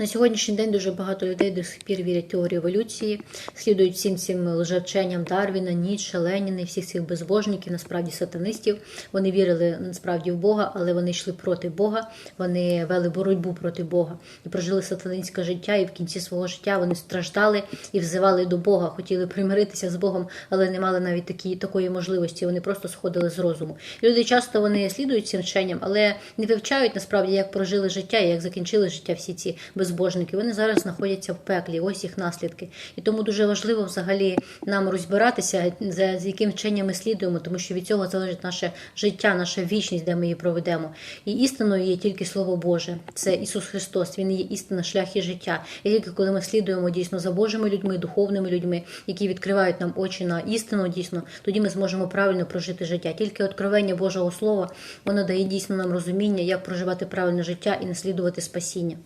На сьогоднішній день дуже багато людей до сих пір вірять в теорію еволюції, слідують всім цим лжевченням Дарвіна, Ніцше, Леніна всіх цих безбожників, насправді сатанистів. Вони вірили насправді в Бога, але вони йшли проти Бога, вони вели боротьбу проти Бога і прожили сатанинське життя. І в кінці свого життя вони страждали і взивали до Бога, хотіли примиритися з Богом, але не мали навіть такі, такої можливості. Вони просто сходили з розуму. Люди часто вони слідують цим вченням, але не вивчають насправді, як прожили життя і як закінчили життя всі ці безбожники. Вони зараз знаходяться в пеклі. Ось їх наслідки. І тому дуже важливо взагалі нам розбиратися, за, з яким вченням ми слідуємо, тому що від цього залежить наше життя, наша вічність, де ми її проведемо. І істиною є тільки Слово Боже. Це Ісус Христос. Він є істина, шлях і життя. І тільки коли ми слідуємо дійсно за Божими людьми, духовними людьми, які відкривають нам очі на істину, дійсно, тоді ми зможемо правильно прожити життя. Тільки откровення Божого Слова воно дає дійсно нам розуміння, як проживати правильне життя і наслідувати спасіння.